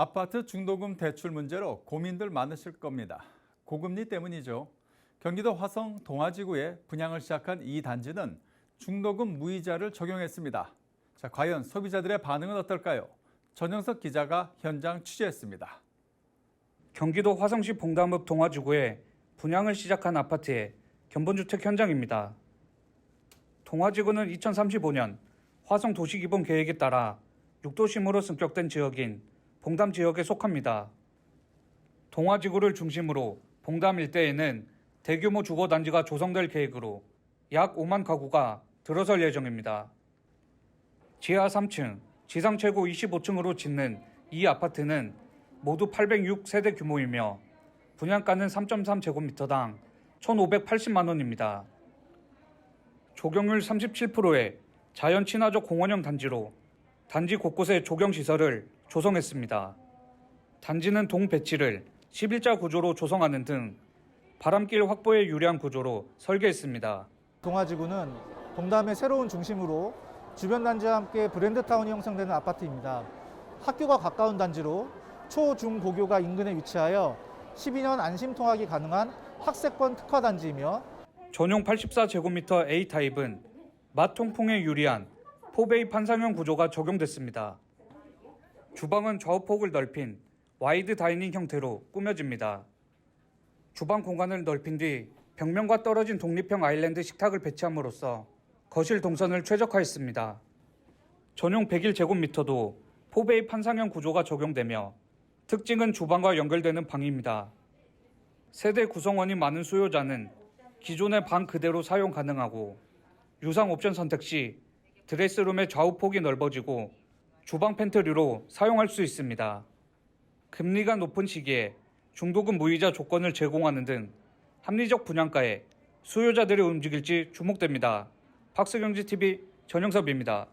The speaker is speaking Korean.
아파트 중도금 대출 문제로 고민들 많으실 겁니다. 고금리 때문이죠. 경기도 화성 동아지구에 분양을 시작한 이 단지는 중도금 무이자를 적용했습니다. 자, 과연 소비자들의 반응은 어떨까요? 전영석 기자가 현장 취재했습니다. 경기도 화성시 봉담읍 동화지구에 분양을 시작한 아파트의 견본주택 현장입니다. 동화지구는 2035년 화성 도시기본 계획에 따라 6도심으로 승격된 지역인 봉담 지역에 속합니다. 동화지구를 중심으로 봉담 일대에는 대규모 주거단지가 조성될 계획으로 약 5만 가구가 들어설 예정입니다. 지하 3층, 지상 최고 25층으로 짓는 이 아파트는 모두 806세대 규모이며 분양가는 3.3제곱미터당 1,580만 원입니다. 조경률 37%의 자연 친화적 공원형 단지로 단지 곳곳에 조경 시설을 조성했습니다. 단지는 동 배치를 11자 구조로 조성하는 등 바람길 확보에 유리한 구조로 설계했습니다. 동아지구는 동담의 새로운 중심으로 주변 단지와 함께 브랜드 타운이 형성되는 아파트입니다. 학교가 가까운 단지로 초, 중, 고교가 인근에 위치하여 12년 안심 통학이 가능한 학세권 특화 단지이며 전용 84제곱미터 A타입은 맛 통풍에 유리한 포베이 판상형 구조가 적용됐습니다. 주방은 좌우폭을 넓힌 와이드 다이닝 형태로 꾸며집니다. 주방 공간을 넓힌 뒤 벽면과 떨어진 독립형 아일랜드 식탁을 배치함으로써 거실 동선을 최적화했습니다. 전용 101제곱미터도 포베이 판상형 구조가 적용되며 특징은 주방과 연결되는 방입니다. 세대 구성원이 많은 수요자는 기존의 방 그대로 사용 가능하고 유상 옵션 선택 시 드레스룸의 좌우폭이 넓어지고 주방 팬트리로 사용할 수 있습니다. 금리가 높은 시기에 중도금 무이자 조건을 제공하는 등 합리적 분양가에 수요자들이 움직일지 주목됩니다. 박스경제TV 전영섭입니다.